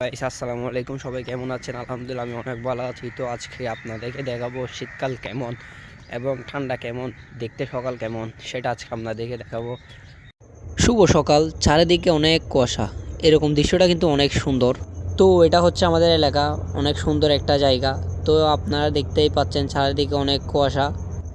আসসালামু আলাইকুম। সবাই কেমন আছেন? আলহামদুলিল্লাহ, আমি অনেক ভালো আছি। তো আজকে আপনাদেরকে দেখাবো শীতকাল কেমন এবং ঠান্ডা কেমন, দেখতে সকাল কেমন, সেটা আজকে আপনাদেরকে দেখাবো। শুভ সকাল, চারিদিকে অনেক কুয়াশা। এরকম দৃশ্যটা কিন্তু অনেক সুন্দর। তো এটা হচ্ছে আমাদের এলাকা, অনেক সুন্দর একটা জায়গা। তো আপনারা দেখতেই পাচ্ছেন চারিদিকে অনেক কুয়াশা।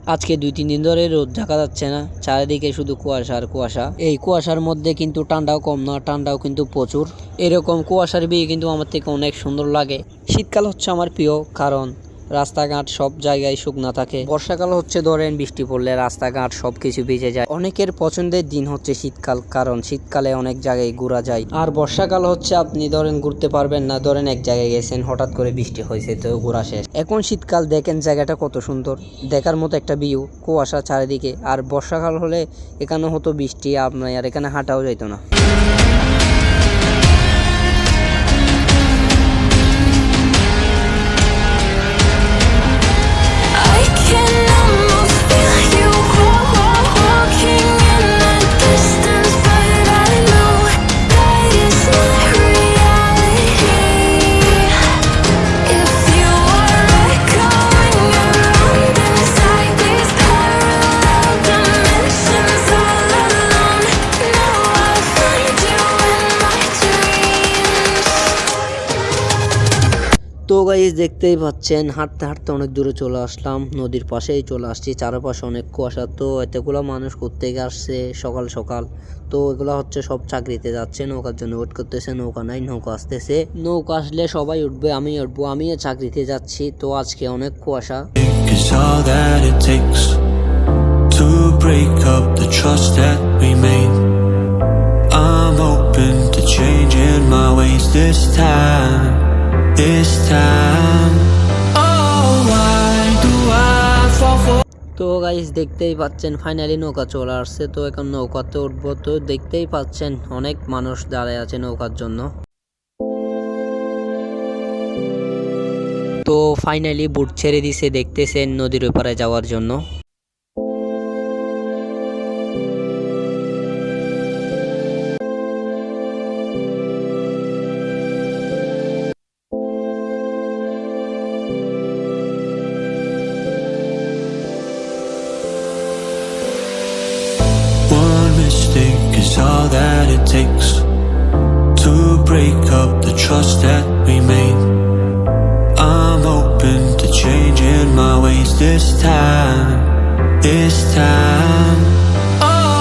আজকে দুই, তিন দিন ধরে রোদ দেখা যাচ্ছে না। চারিদিকে শুধু কুয়াশা আর কুয়াশা। এই কুয়াশার মধ্যে কিন্তু ঠান্ডাও কম না, ঠান্ডাও কিন্তু প্রচুর। এরকম কুয়াশার বিয়ে কিন্তু আমার থেকে অনেক সুন্দর লাগে। শীতকাল হচ্ছে আমার প্রিয় কারণ। রাস্তাঘাট সব জায়গায় শুকনা থাকে। বর্ষাকাল হচ্ছে ধরেন, বৃষ্টি পড়লে রাস্তাঘাট সব কিছু ভিজে যায়। অনেকের পছন্দের দিন হচ্ছে শীতকাল, কারণ শীতকালে অনেক জায়গায় ঘোরা যায়। আর বর্ষাকাল হচ্ছে আপনি ধরেন ঘুরতে পারবেন না, ধরেন এক জায়গায় গেছেন, হঠাৎ করে বৃষ্টি হয়েছে, তো ঘোরা শেষ। এখন শীতকাল, দেখেন জায়গাটা কত সুন্দর। দেখার মতো একটা ভিউ কুয়াশা চারিদিকে। আর বর্ষাকাল হলে এখানে হতো বৃষ্টি, আপনার আর এখানে হাঁটাও যাইতো না। তো গাইজ দেখতেই পাচ্ছেন হাঁটতে হাঁটতে অনেক দূরে চলে আসলাম নদীর পাশেই চলে আসছি চারপাশে অনেক কুয়াশা তো এতগুলো মানুষ কোথেকে আসছে সকাল সকাল? তো এগুলো হচ্ছে সব চাকরিতে যাচ্ছে নৌকার জন্য ওয়েট করতেছে নৌকা নাই নৌকা আসতেছে। নৌকা আসলে সবাই উঠবে আমি উঠবো আমিও চাকরিতে যাচ্ছি তো আজকে অনেক কুয়াশা. I'm open to changing my ways this time, this time. Oh, why do I fall for? তো গাইজ দেখতেই পাচ্ছেন ফাইনালি নৌকা চলে আসছে তো এখন নৌকাতে উঠবো তো দেখতেই পাচ্ছেন অনেক মানুষ দাঁড়ায় আছে নৌকার জন্য তো ফাইনালি বুট ছেড়ে দিছে দেখতেছেন নদীর ওপারে যাওয়ার জন্য that it takes to break up the trust that we made. I'm open to changing my ways this time, this time. Oh?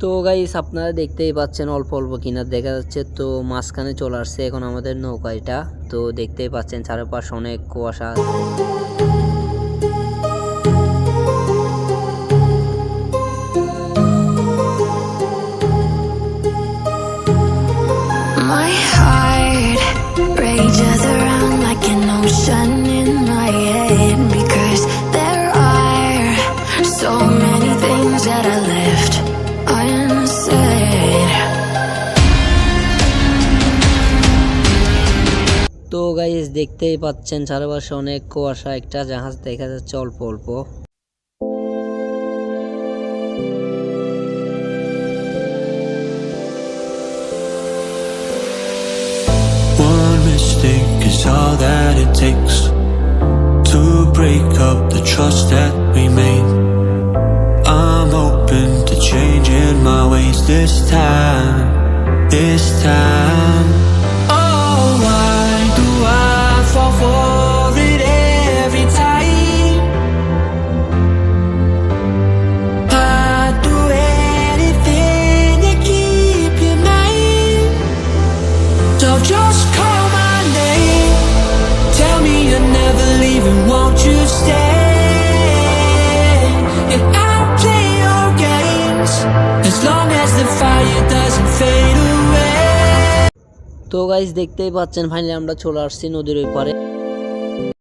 তো গাইস আপনারা দেখতেই পাচ্ছেন অল্প অল্প কিনা দেখা যাচ্ছে তো মাঝখানে চলে আসছে এখন আমাদের নৌকাটা তো দেখতেই পাচ্ছেন চারপাশে অনেক কুয়াশা দেখতেই পাচ্ছেন চারপাশে অনেক কুয়াশা একটা জাহাজ দেখা যাচ্ছে অল্প অল্প all that it takes to break up the trust that we made. তো গাইস দেখতেই পাচ্ছেন ফাইনালি আমরা চলে আসছি নদীর ওই পারে।